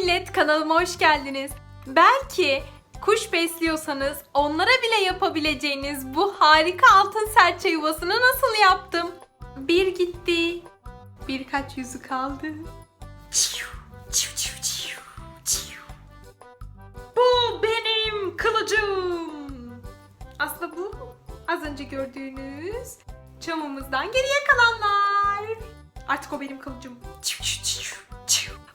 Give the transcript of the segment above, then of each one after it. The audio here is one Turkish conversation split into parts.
millet kanalıma hoş geldiniz. Belki kuş besliyorsanız onlara bile yapabileceğiniz bu harika altın serçe yuvasını nasıl yaptım? Bir gitti, birkaç yüzü kaldı. Bu benim kılıcım. Aslında bu az önce gördüğünüz çamımızdan geriye kalanlar. Artık o benim kılıcım.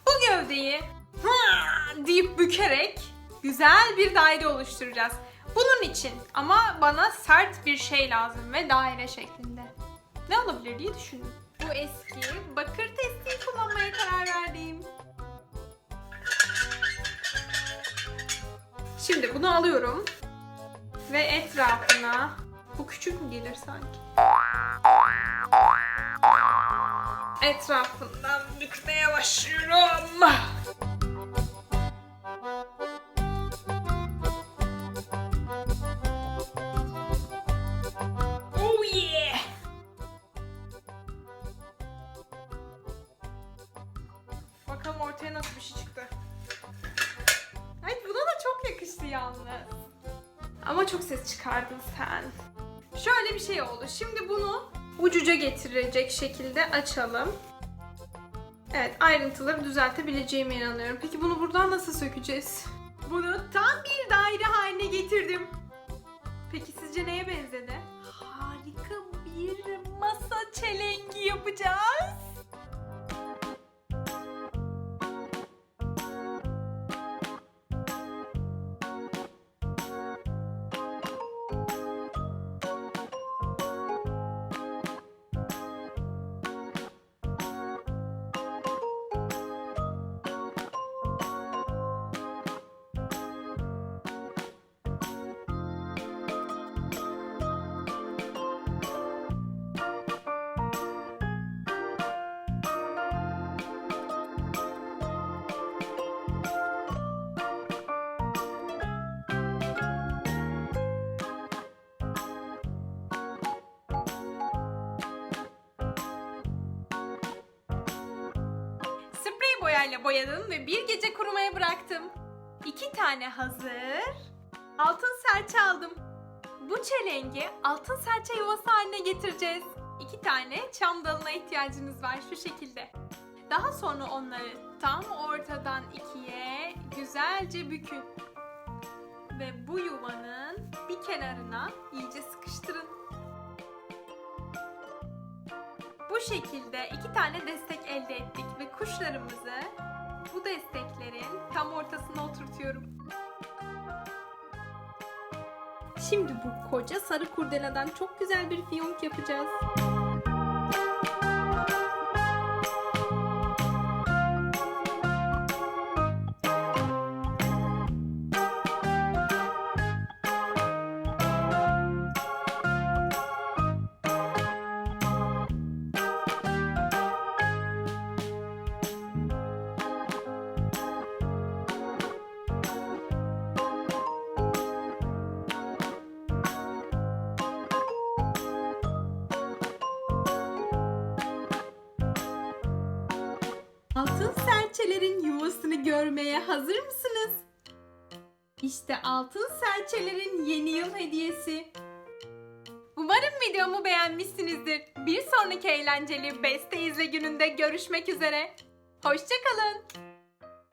Bu gövdeyi "Hıa!" deyip bükerek güzel bir daire oluşturacağız. Bunun için ama bana sert bir şey lazım ve daire şeklinde. Ne olabilir diye düşündüm. Bu eski bakır testiyi kullanmaya karar verdim. Şimdi bunu alıyorum ve etrafına bu küçük mü gelir sanki? Etrafından bükmeye başlıyorum. Şey çıktı. Ay buna da çok yakıştı yalnız. Ama çok ses çıkardın sen. Şöyle bir şey oldu. Şimdi bunu ucuca getirecek şekilde açalım. Evet ayrıntıları düzeltebileceğime inanıyorum. Peki bunu buradan nasıl sökeceğiz? Bunu tam bir daire haline getirdim. Peki sizce neye benzedi? Harika bir masa çelengi yapacağız. Boyayla boyadım ve bir gece kurumaya bıraktım. İki tane hazır. Altın serçe aldım. Bu çelengi altın serçe yuvası haline getireceğiz. İki tane çam dalına ihtiyacınız var şu şekilde. Daha sonra onları tam ortadan ikiye güzelce bükün. Ve bu yuvanın bir kenarına iyice sıkıştırın. Bu şekilde iki tane destek elde ettik ve kuşlarımızı bu desteklerin tam ortasına oturtuyorum. Şimdi bu koca sarı kurdeladan çok güzel bir fiyonk yapacağız. Altın serçelerin yuvasını görmeye hazır mısınız? İşte altın serçelerin yeni yıl hediyesi. Umarım videomu beğenmişsinizdir. Bir sonraki eğlenceli Beste izle gününde görüşmek üzere. Hoşçakalın.